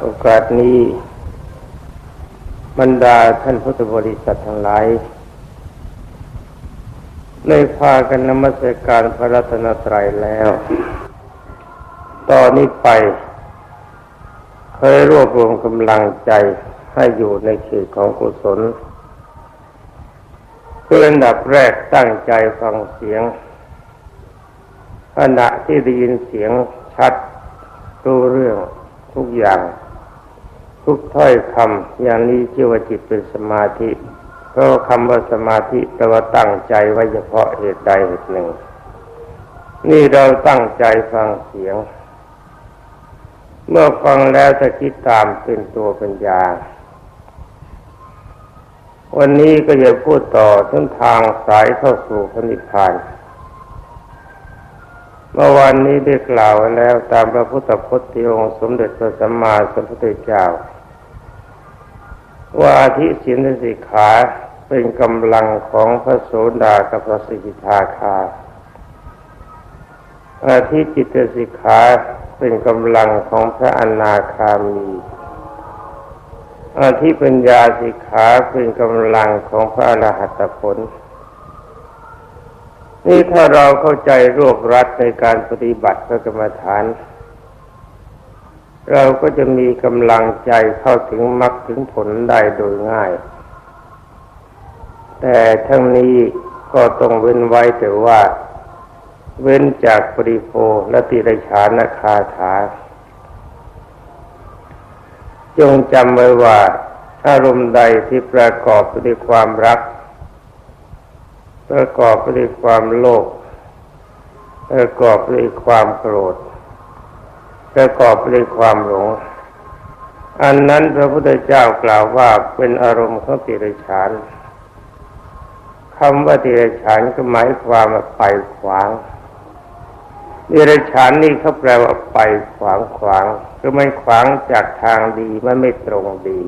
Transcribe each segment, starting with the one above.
โอกาสนี้บรรดาท่านพุทธบริษัททั้งหลายได้พากันนมัสการพระรัตนตรัยแล้ว ตอนนี้ไป เคยรวบรวมกำลังใจให้อยู่ในเขตของกุศลคืออันดับแรกตั้งใจฟังเสียงขณะที่ได้ยินเสียงชัดรู้เรื่อง ทุกอย่าง ทุกถ้อยคำอย่างนี้ชื่อว่าจิตเป็นสมาธิ เพราะคำว่าสมาธิแปลว่าตั้งใจไว้เฉพาะเหตุใดเหตุหนึ่ง นี่เราตั้งใจฟังเสียง เมื่อฟังแล้วจะคิดตามเป็นตัวปัญญาวันนี้ก็จะพูดต่อถึงทางสายเข้าสู่พระนิพพาน เมื่อวันนี้ได้กล่าวแล้วตามพระพุทธพจน์ที่องค์สมเด็จพระสัมมาสัมพุทธเจ้า ว่าทิศีลสิกขาเป็นกำลังของพระโสดากับพระสกิทาคาอาทิจิตสิกขาเป็นกำลังของพระอนาคามีอาทิปัญญาสิกขาเป็นกำลังของพระอรหัตผล นี่ถ้าเราเข้าใจรวบรัดในการปฏิบัติพระกรรมฐาน เราก็จะมีกำลังใจเข้าถึงมรรคถึงผลได้โดยง่าย แต่ทั้งนี้ก็ต้องเว้นไว้แต่ว่า เว้นจากปริโภและติรชานคาถา จงจำไว้ว่าอารมณ์ใดที่ประกอบด้วยความรัก ประกอบด้วยความโลภประกอบด้วยความโกรธประกอบด้วยความหลง อันนั้นพระพุทธเจ้ากล่าวว่าเป็นอารมณ์ของติรชานคำว่าติรชานก็หมายความว่าไปขวางติรชานนี่เขาแปลว่าไปขวางขวางคือมันขวางจากทางดีมันไม่ตรงดี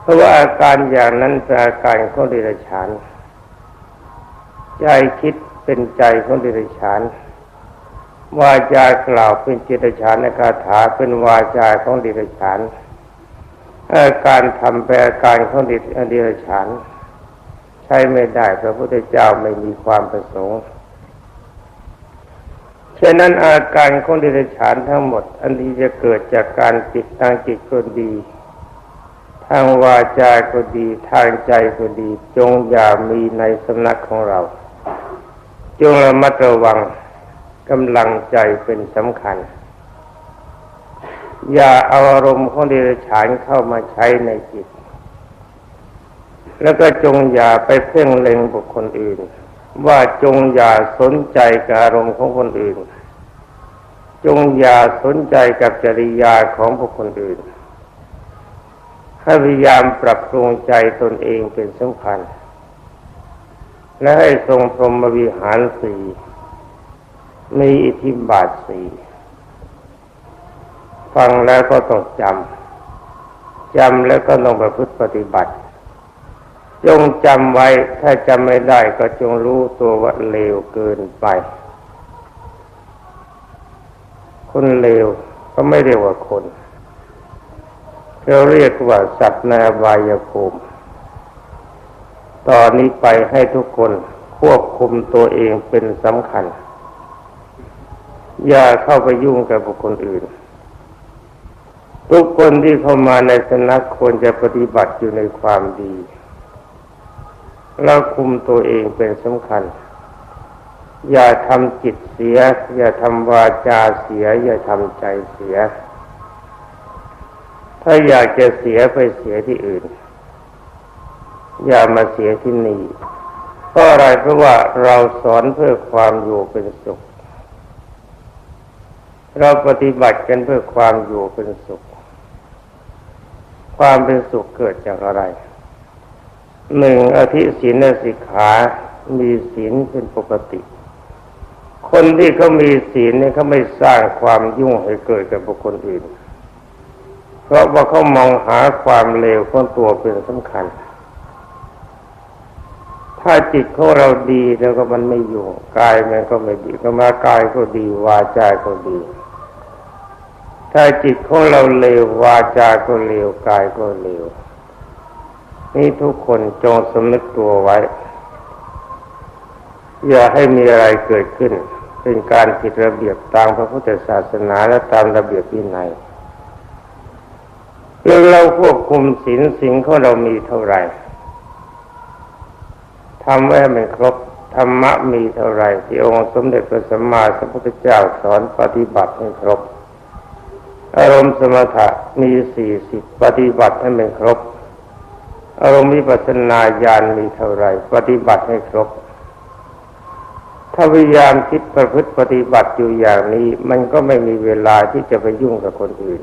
เพราะว่าอาการอย่างนั้นเป็นอาการของติรชาน ใจคิดเป็นใจของติรชานวาจากล่าวเป็นจิตฉานในคาถาเป็นวาจาของดิรฉานการทำแปลการของดิดิรฉาน ใช้ไม่ได้พระพุทธเจ้าไม่มีความประสงค์ฉะนั้นอาการของดิรฉานทั้งหมด อันที่จะเกิดจากการจิตทางจิตก็ดี ทางวาจาก็ดี ทางใจก็ดี จงอย่ามีในสำนักของเรา จงระมัดระวังกำลังใจเป็นสำคัญ อย่าเอาอารมณ์ของเดรัจฉานเข้ามาใช้ในจิต แล้วก็จงอย่าไปเพ่งเล็งบุคคลอื่น ว่าจงอย่าสนใจกับอารมณ์ของคนอื่น จงอย่าสนใจกับจริยาของบุคคลอื่นให้พยายามปรับปรุงใจตนเองเป็นสำคัญ และให้ทรงพรหมวิหารสี่มีอิทธิบาทสี่ฟังแล้วก็ต้องจำจำแล้วก็ต้องประพฤติปฏิบัติ จงจำไว้ถ้าจำไม่ได้ก็จงรู้ตัวว่าเลวเกินไป คนเลวก็ไม่เรียกว่าคนเราเรียกว่าสัตว์นาบายภูมิ ตอนนี้ไปให้ทุกคนควบคุมตัวเองเป็นสำคัญ อย่าเข้าไปยุ่งกับบุคคลอื่น ทุกคนที่เข้ามาในสนักควรจะปฏิบัติอยู่ในความดีแล้วคุมตัวเองเป็นสำคัญ อย่าทำจิตเสีย อย่าทำวาจาเสีย อย่าทำใจเสีย ถ้าอยากจะเสียไปเสียที่อื่น อย่ามาเสียที่นี่เพราะอะไรเพราะว่าเราสอนเพื่อความอยู่เป็นสุข เราปฏิบัติกันเพื่อความอยู่เป็นสุข ความเป็นสุขเกิดจากอะไรหนึ่งอธิศีลสิกขามีศีลเป็นปกติ คนที่เขามีศีลเนี่ยเขาไม่สร้างความยุ่งให้เกิดกับบุคคลอื่น เพราะว่าเขามองหาความเลวของตัวเป็นสำคัญ ถ้าจิตของเราดีแล้วก็มันไม่อยุ่กายมันก็ไม่ดีก็มากายก็ดีวาจาก็ดี ถ้าจิตของเราเลววาจาก็เลวกายก็เลวนี่ทุกคนจงสำนึกตัวไว้ อย่าให้มีอะไรเกิดขึ้น เป็นการผิดระเบียบตามพระพุทธศาสนาและตามระเบียบวินัยเรื่งเราควบคุมศีลสิ่งของเรามีเท่าไหร่ ทำไว้ให้มันครบธรรมะมีเท่าไรที่องค์สมเด็จพระสัมมาสัมพุทธเจ้าสอนปฏิบัติให้ครบ อารมณ์สมถะมีสี่สิบปฏิบัติให้มันครบ อารมณ์วิปัสสนาญาณมีเท่าไรปฏิบัติให้ครบ ถ้าพยายามคิดประพฤติปฏิบัติอยู่อย่างนี้ มันก็ไม่มีเวลาที่จะไปยุ่งกับคนอื่น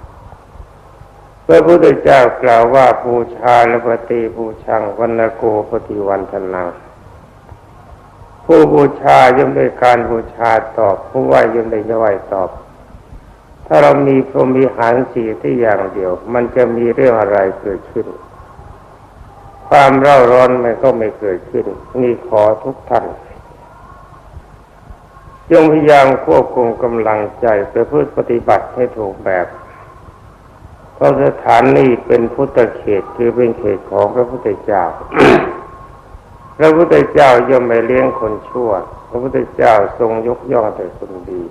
ระพุทธเจ้ากล่าวว่าบูชาและปฏิบูชังวันโกปฏิวันธนาผู้บูชาย่อมด้การบูชาตอบ ผู้ไหวย่อมได้ไหวตอบ ถ้าเรามีพรหมีหารสีที่อย่างเดียว มันจะมีเรื่องอะไรเกิดขึ้น ความเร่าร้อนมันก็ไม่เกิดขึ้น นี่ขอทุกท่านจงพยายามควบคุมกำลังใจไปพื่อปฏิบัติให้ถูกแบบ ราะสถานนี้เป็นพุทธเขตคือเป็นเขตของพระพุทธเจ้า พระพุทธเจ้าย่อมไม่เลี้ยงคนชั่ว พระพุทธเจ้าทรงยกย่องแต่คนดี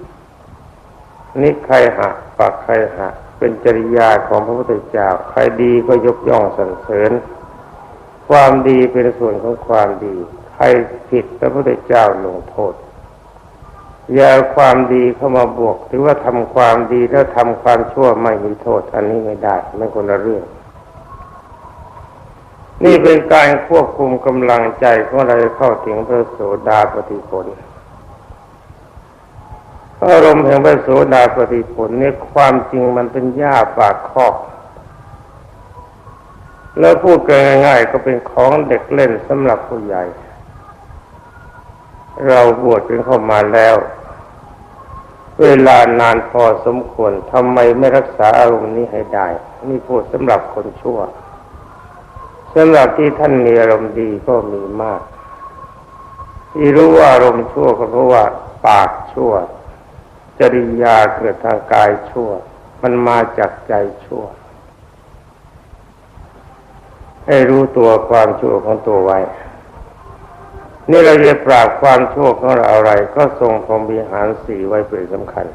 นี่ใครหักปากใครหักเป็นจริยาของพระพุทธเจ้า ใครดีก็ยกย่องสรรเสริญ ความดีเป็นส่วนของความดี ใครผิดพระพุทธเจ้าลงโทษ อย่าความดีเข้ามาบวกถือว่าทำความดีแล้วทำความชั่วไม่มีโทษ อันนี้ไม่ได้ไม่คนละเรื่อง นี่เป็นการควบคุมกำลังใจของเราเข้าถึงพระโสดาปฏิผลอารมณ์แห่งพระโสดาปฏิผลนี่ความจริงมันเป็นหญ้าปากคอกแล้วพูดกันง่ายๆ ก็เป็นของเด็กเล่นสำหรับผู้ใหญ่ เราบวชกันเข้ามาแล้ว เวลานานพอสมควรทำไมไม่รักษาอารมณ์นี้ให้ได้ นี่พูดสำหรับคนชั่วสำหรับที่ท่านมีอารมณ์ดีก็มีมาก ที่รู้ว่าอารมณ์ชั่วก็เพราะว่า ปากชั่ว จริยาเกิดทางกายชั่ว มันมาจากใจชั่ว ให้รู้ตัวความชั่วของตัวไว้ นี่เราจะปราบความชั่วของเราอะไร ก็ทรงพรหมิหารสี่ไว้เป็นสำคัญ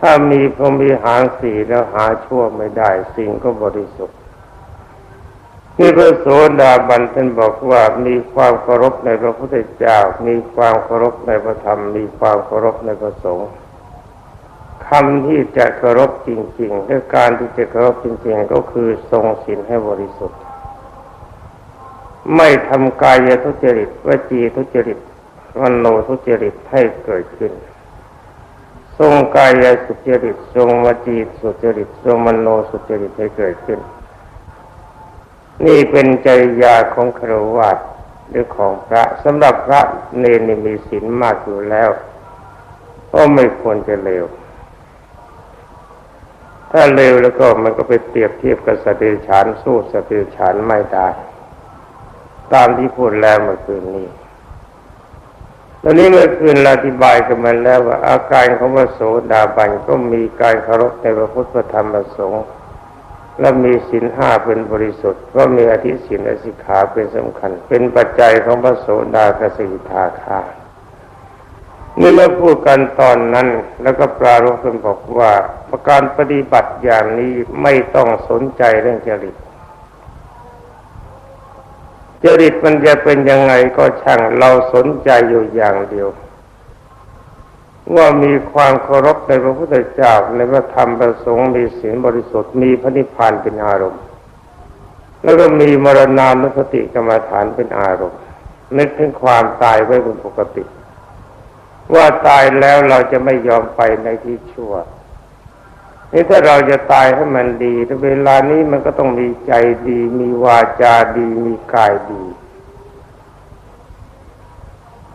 ถ้ามีพรหมิหารสี่แล้วหาชั่วไม่ได้ สิ่งก็บริสุทธิ์นี่พระโสดาบันท่านบอกว่ามีความเคารพในพระพุทธเจ้า มีความเคารพในพระธรรม มีความเคารพในพระสงฆ์คำที่จะเคารพจริงๆและการที่จะเคารพจริงๆ ก็คือทรงศีลให้บริสุทธิ์ ไม่ทำกายทุจริตวจีทุจริตมโนทุจริตให้เกิดขึ้น ทรงกายสุจริตทรงวจีสุจริตทรงมโนสุจริตให้เกิดขึ้น นี่เป็นจริยาของครวัตหรือของพระสำหรับพระเนริมีศีลมากอยู่แล้ว ก็ไม่ควรจะเลวถ้าเลวแล้วก็มันก็ไปเปรียบเทียบกับสติฉานสู้สติฉานไม่ได้ ตามที่พูดแล้วเมื่อคืนนี้ตอนนี้เมื่อคืนเราอธิบายกันมาแล้วว่าอาการของพระโสดาบันก็มีการเคารพในพระพุทธธรรมประสงค์และมีศีลห้าเป็นบริสุทธิ์ก็มีอธิศีลอสิกขาเป็นสำคัญ เป็นปัจจัยของพระโสดากสิทาคานี่เราพูดกันตอนนั้นแล้วก็ปรารภกันบอกว่าประการปฏิบัติอย่างนี้ไม่ต้องสนใจเรื่องจริต จริตมันจะเป็นยังไงก็ช่างเราสนใจอยู่อย่างเดียว ว่ามีความเคารพในพระพุทธเจ้าในพระธรรมประสงค์มีศีลบริสุทธิ์มีพระนิพพานเป็นอารมณ์ แล้วก็มีมรณานุสติกรรมฐานเป็นอารมณ์ นึกถึงความตายไว้เป็นปกติ ว่าตายแล้วเราจะไม่ยอมไปในที่ชั่ว นี่ถ้าเราจะตายให้มันดีเวลานี้มันก็ต้องมีใจดี มีวาจาดี มีกายดี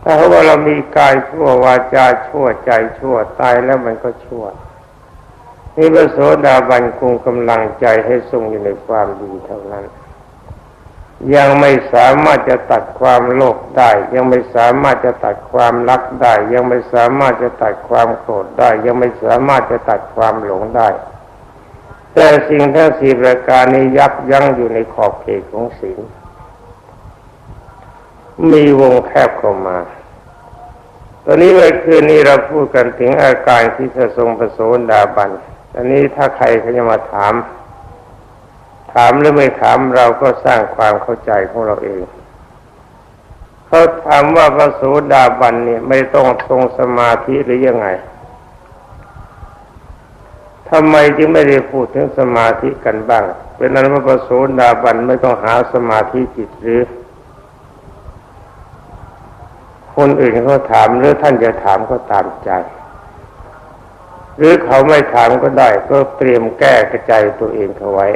ถ้าว่าเรามีกายชั่ววาจาชั่วใจชั่วตายแล้วมันก็ชั่วนี่พระโสดาบันคงกำลังใจให้ทรงอยู่ในความดีเท่านั้น ยังไม่สามารถจะตัดความโลภได้ ยังไม่สามารถจะตัดความรักได้ ยังไม่สามารถจะตัดความโกรธได้ ยังไม่สามารถจะตัดความหลงได้ แต่สิ่งทั้งสี่ประการนี้ยับยั้งอยู่ในขอบเขตของศีลมีวงแคบเข้ามา ตอนนี้เมื่อคืนนี้เราพูดกันถึงอาการที่จะทรงประโสดาบันอันนี้ถ้าใครเขาจะมาถามามหรือไม่ถามเราก็สร้างความเข้าใจของเราเอง เขาถามว่าพระโสดาบันเนี่ยไม่ต้องทรงสมาธิหรือยังไงทำไมจึงไม่ได้พูดถึงสมาธิกันบ้าง เป็นนั้นว่าพระโสดาบันไม่ต้องหาสมาธิจิตหรือ คนอื่นเขาถามหรือท่านจะถามก็ตามใจ หรือเขาไม่ถามก็ได้ ก็เตรียมแก้กระจายตัวเองเขาไว้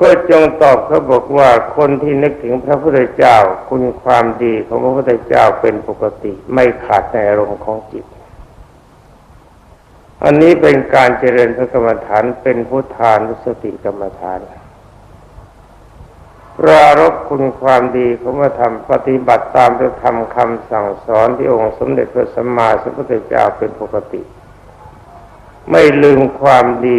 ก็จงตอบเขาบอกว่าคนที่นึกถึงพระพุทธเจ้า คุณความดีของพระพุทธเจ้าเป็นปกติ ไม่ขาดในอารมณ์ของจิต อันนี้เป็นการเจริญพระกรรมฐานเป็นพุทธานุสติกรรมฐานปรารบคุณความดีของพระธรรมปฏิบัติตามพระธรรมคำสั่งสอนที่องค์สมเด็จพระสัมมาสัมพุทธเจ้าเป็นปกติ ไม่ลืมความดี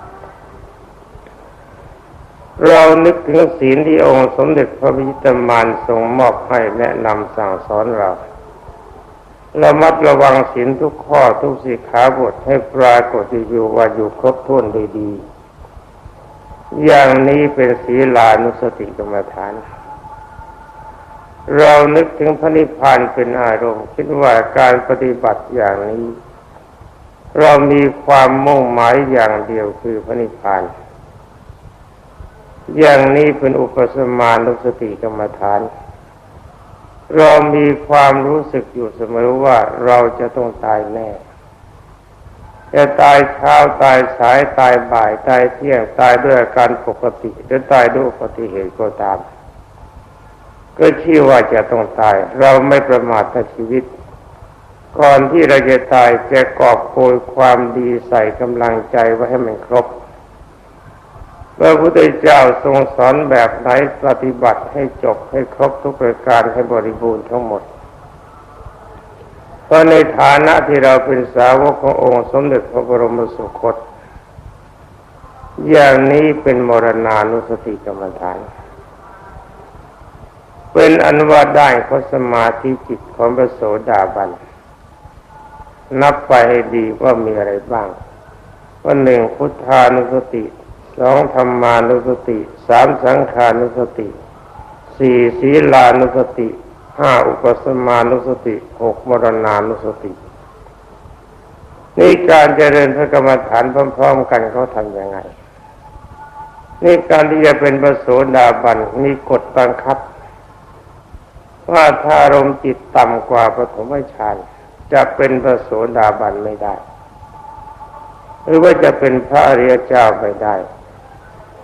เรานึกถึงศีลที่องค์สมเด็จพระพิจิตรมานทรงมอบให้แนะนำสั่งสอนเราระมัดระวังศีลทุกข้อทุกสิขาบทให้ปรากฏอยู่ว่าอยู่ครบถ้วนดดี อย่างนี้เป็นศีลานุสติกรรมฐาน เรานึกถึงพระนิพพานเป็นอารมณ์คิดว่าการปฏิบัติอย่างนี้ เรามีความมุ่งหมายอย่างเดียวคือพระนิพพาน อย่างนี้เป็นอุปสมานุสติกรรมฐาน เรามีความรู้สึกอยู่เสมอว่าเราจะต้องตายแน่ จะตายเช้าตายสายตายบ่ายตายเที่ยงตายด้วยอาการปกติหรือตายด้วยอุบัติเหตุก็ตาม ก็ชื่อว่าจะต้องตาย เราไม่ประมาทในชีวิต ก่อนที่เราจะตายจะกอบโกยความดีใส่กำลังใจไว้ให้มันครบ พระพุทธเจ้าทรงสอนแบบไหนปฏิบัติให้จบให้ครบทุกประการให้บริบูรณ์ทั้งหมด เพราะในฐานะที่เราเป็นสาวกขององค์สมเด็จพระบรมสุคต อย่างนี้เป็นมรณานุสติกรรมฐาน เป็นอันว่าได้ขาสมาธิจิตของพระโสดาบัน นับไปให้ดีว่ามีอะไรบ้างว่าหนึ่งพุทธานุสติ สองธรรมานุสติสามสังขานุสติสี่ศีลานุสติห้าอุปสมานุสติหกมรณานุสตินี่การเจริญพระกรรมฐานพร้อมๆกันเขาทำยังไง นี่การที่จะเป็นพระโสดาบันมีกฎบังคับ ว่าถ้ารมจิตต่ำกว่าปฐมฌานจะเป็นพระโสดาบันไม่ได้ หรือว่าจะเป็นพระอริยเจ้าไม่ได้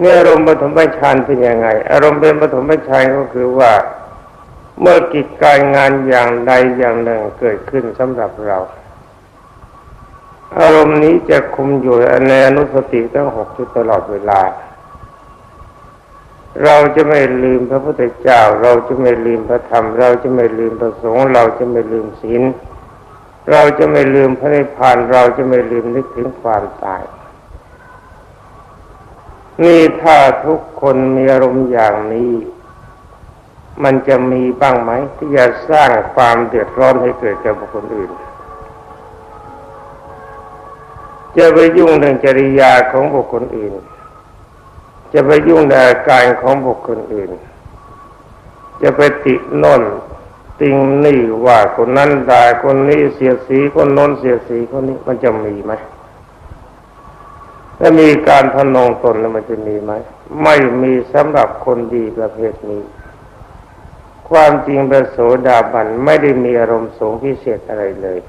นี่อารมณ์ปฐมฌานเป็นยังไง อารมณ์เป็นปฐมฌานก็คือว่า เมื่อกิจการงานอย่างใดอย่างหนึ่งเกิดขึ้นสำหรับเรา อารมณ์นี้จะคุมอยู่ในอนุสติทั้งหกจุดตลอดเวลา เราจะไม่ลืมพระพุทธเจ้า เราจะไม่ลืมพระธรรม เราจะไม่ลืมพระสงฆ์เราจะไม่ลืมศีลเราจะไม่ลืมพระนิพพานเราจะไม่ลืมนึกถึงความตาย นี่ถ้าทุกคนมีอารมณ์อย่างนี้ มันจะมีบ้างไหมที่จะสร้างความเดือดร้อนให้เกิดกับบุคคลอื่น จะไปยุ่งเรื่องจริยาของบุคคลอื่น จะไปยุ่งในอาการของบุคคลอื่น จะไปติโน่นติงนี่ว่าคนนั้นด่าคนนี้เสียสีคนโน้นเสียสีคนนี้มันจะมีไหม ถ้ามีการทนงตนแล้วมันจะมีไหม ไม่มีสำหรับคนดีประเภทนี้ ความจริงพระโสดาบันไม่ได้มีอารมณ์สูงพิเศษอะไรเลย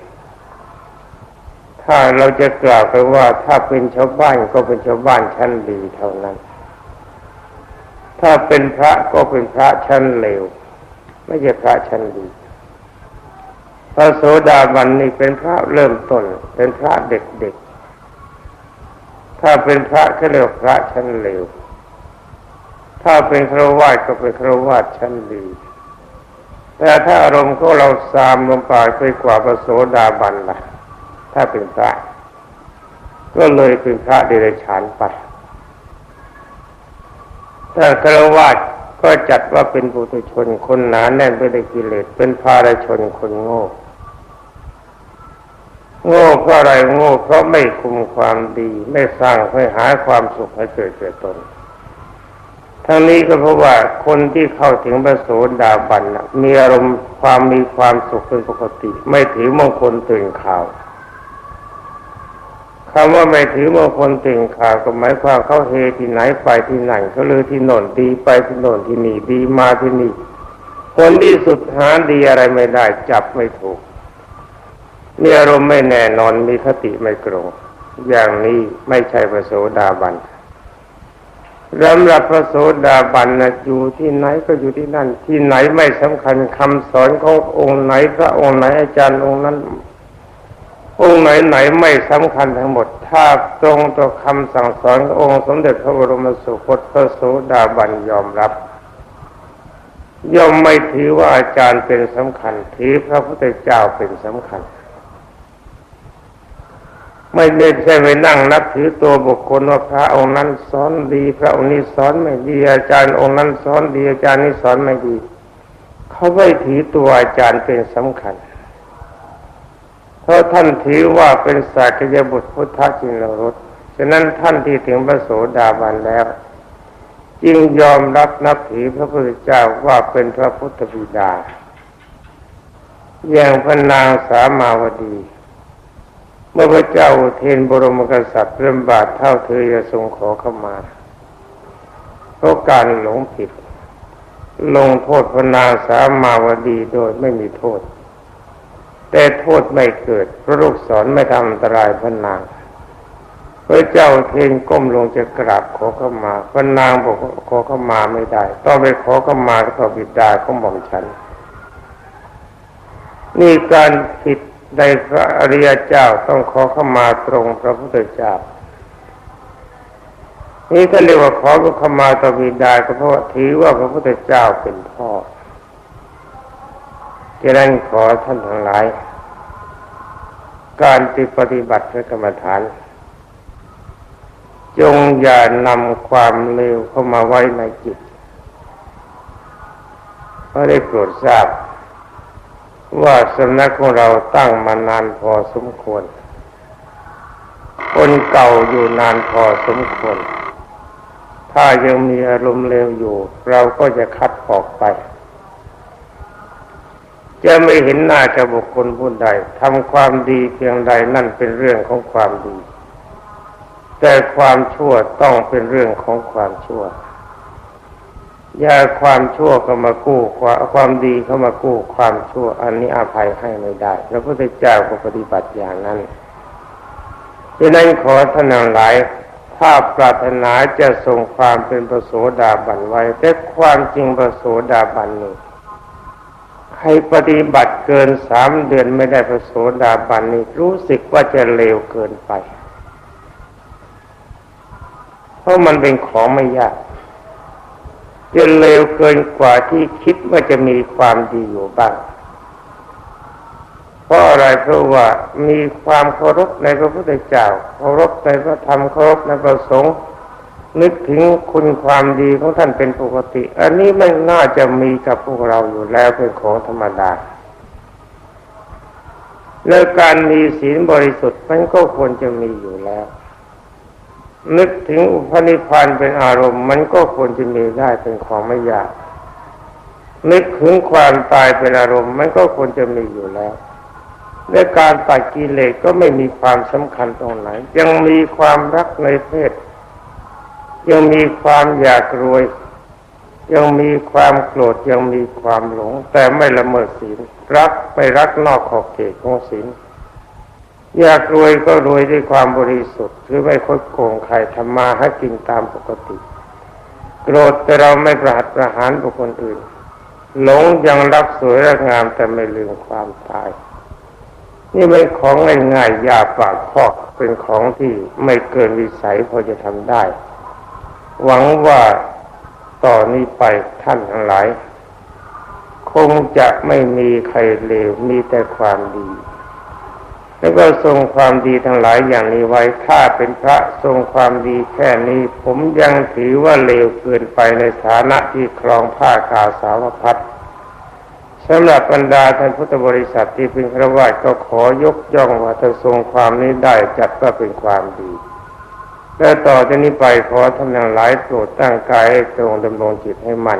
ถ้าเราจะกล่าวไปว่าถ้าเป็นชาวบ้านก็เป็นชาวบ้านชั้นดีเท่านั้น ถ้าเป็นพระก็เป็นพระชั้นเลว ไม่ใช่พระชั้นดีพระโสดาบันนี่เป็นพระเริ่มต้น เป็นพระเด็ก ถ้าเป็นพระก็เรียกพระชั้นเลว ถ้าเป็นครวาสก็เป็นครวาสชั้นดี แต่ถ้าอารมณ์ของเราสามลงไปไปกว่าพระโสดาบันล่ะ ถ้าเป็นพระ ก็เลยเป็นพระเดรัจฉานไปถ้าครวาสก็จัดว่าเป็นบุตุชนคนหนาแน่นไปด้วยกิเลสเป็นภารชนคนโง่ โง่เพราะอะไรโง่เพราะไม่คุมความดี ไม่สร้างให้หาความสุขให้เกิดแก่ตน ทั้งนี้ก็เพราะว่าคนที่เข้าถึงพระโสดาบันมีอารมณ์ความมีความสุขเป็นปกติ ไม่ถือมงคลตื่นข่าวคำว่าไม่ถือมงคลตื่นข่าวก็หมายความเขาเฮที่ไหนไปที่ไหนเขาเลยที่โน่นดีไปที่โน่นที่นี่ดีมาที่นี่คนที่สุดหาดีอะไรไม่ได้จับไม่ถูก มีอารมณ์ไม่แน่นอนมีคติไม่ตรง อย่างนี้ไม่ใช่พระโสดาบันสำหรับพระโสดาบันนะอยู่ที่ไหนก็อยู่ที่นั่น ที่ไหนไม่สำคัญคำสอนขององค์ไหนพระองค์ไหนอาจารย์องค์นั้น องค์ไหนไหนไม่สำคัญทั้งหมด ถ้าตรงต่อคำสั่งสอนขององค์สมเด็จพระบรมสุคตพระโสดาบันยอมรับ ย่อมไม่ถือว่าอาจารย์เป็นสำคัญถือพระพุทธเจ้าเป็นสำคัญ ไม่ได้ใช่ไปนั่งนับถือตัวบุคคลว่าพระองค์นั้นสอนดี พระองค์นี้สอนไม่ดี อาจารย์องค์นั้นสอนดีอาจารย์นี้สอนไม่ดี เขาไม่ถือตัวอาจารย์เป็นสำคัญเพราะท่านถือว่าเป็นสากยบุตรพุทธจินรสฉะนั้นท่านที่ถึงพระโสดาบันแล้ว จึงยอมรับนับถือพระพุทธเจ้าว่าเป็นพระพุทธบิดาอย่างพระนางสามาวดี เมื่อพระเจ้าเทนบรมกษัตริย์เริ่มบาทเท่าเธอจะทรงขอเข้ามาเพราะการหลงผิด ลงโทษพนางสามาวดีโดยไม่มีโทษ แต่โทษไม่เกิดพระลูกศรไม่ทำอันตรายพนางพระเจ้าเทนก้มลงจะกราบขอเข้ามาพนางบอกขอเข้ามาไม่ได้ ต้องไปขอเข้ามาต่อบิดาของหม่อมฉันนี่การผิด ในพระอริยเจ้าต้องขอเข้ามาตรงพระพุทธเจ้า นี่ก็เรียกว่าขอเข้ามาต่อบิดาก็เพราะถือว่าพระพุทธเจ้าเป็นพ่อจะนั้นขอท่านทั้งหลาย การที่ปฏิบัติพระกรรมฐาน จงอย่านำความเลวเข้ามาไว้ในจิตเพราะได้โปรดทราบ ว่าสำนักของเราตั้งมานานพอสมควร คนเก่าอยู่นานพอสมควร ถ้ายังมีอารมณ์เลวอยู่ เราก็จะคัดออกไป จะไม่เห็นหน้ากับบุคคลผู้ใดทำความดีเพียงใดนั่นเป็นเรื่องของความดี แต่ความชั่วต้องเป็นเรื่องของความชั่ว ย่าความชั่วเข้ามากู้ความความดีเข้ามากู้ความชั่ว อันนี้อภัยให้ไม่ได้พระพุทธเจ้าก็ปฏิบัติอย่างนั้นดังนั้นขอท่านหลายถ้าปรารถนาจะส่งความเป็นประโสดาบันไว้แต่ความจริงประโสดาบันนี้ใครปฏิบัติเกินสามเดือนไม่ได้พระโสดาบันนี่รู้สึกว่าจะเร็วเกินไป เพราะมันเป็นของไม่ยาก จะเลวเกินกว่าที่คิดว่าจะมีความดีอยู่บ้างเพราะอะไรเพราะว่ามีความเคารพในพระพุทธเจ้าเคารพในพระธรรมเคารพในพระสงฆ์นึกถึงคุณความดีของท่านเป็นปกติ อันนี้ไม่น่าจะมีกับพวกเราอยู่แล้วเป็นของธรรมดาและการมีศีลบริสุทธิ์มันก็ควรจะมีอยู่แล้ว นึกถึงอุปนิพพานเป็นอารมณ์ มันก็ควรจะมีได้เป็นของไม่ยาก นึกถึงความตายเป็นอารมณ์ มันก็ควรจะมีอยู่แล้วและการตัดกิเลสก็ไม่มีความสำคัญตรงไหน ยังมีความรักในเพศ ยังมีความอยากรวย ยังมีความโกรธยังมีความหลง แต่ไม่ละเมิดศีลรักไปรักนอกขอบเขตของศีล อยากรวยก็รวยด้วยความบริสุทธิ์คือไม่คดโกงใครทำมาให้กินตามปกติ โกรธแต่เราไม่ประหัตประหารบุคคลอื่น หลงยังรักสวยรักงามแต่ไม่ลืมความตาย นี่เป็นของง่ายๆยาปากคอกเป็นของที่ไม่เกินวิสัยพอจะทำได้ หวังว่าต่อนนี้ไปท่านทั้งหลาย คงจะไม่มีใครเลวมีแต่ความดี แล้วก็ทรงความดีทั้งหลายอย่างนี้ไว้ ถ้าเป็นพระทรงความดีแค่นี้ ผมยังถือว่าเลวเกินไปในฐานะที่ครองผ้าขาวสาวพัดสำหรับบรรดาท่านพุทธบริษัทที่เป็นคระวาสก็ขอยกย่องว่าถ้านทรงความนี้ได้จัดว่าเป็นความดีและต่อจากนี้ไปขอท่านทั้งหลายโปรดตั้งกายให้ตรงดำรงจิตให้มั่น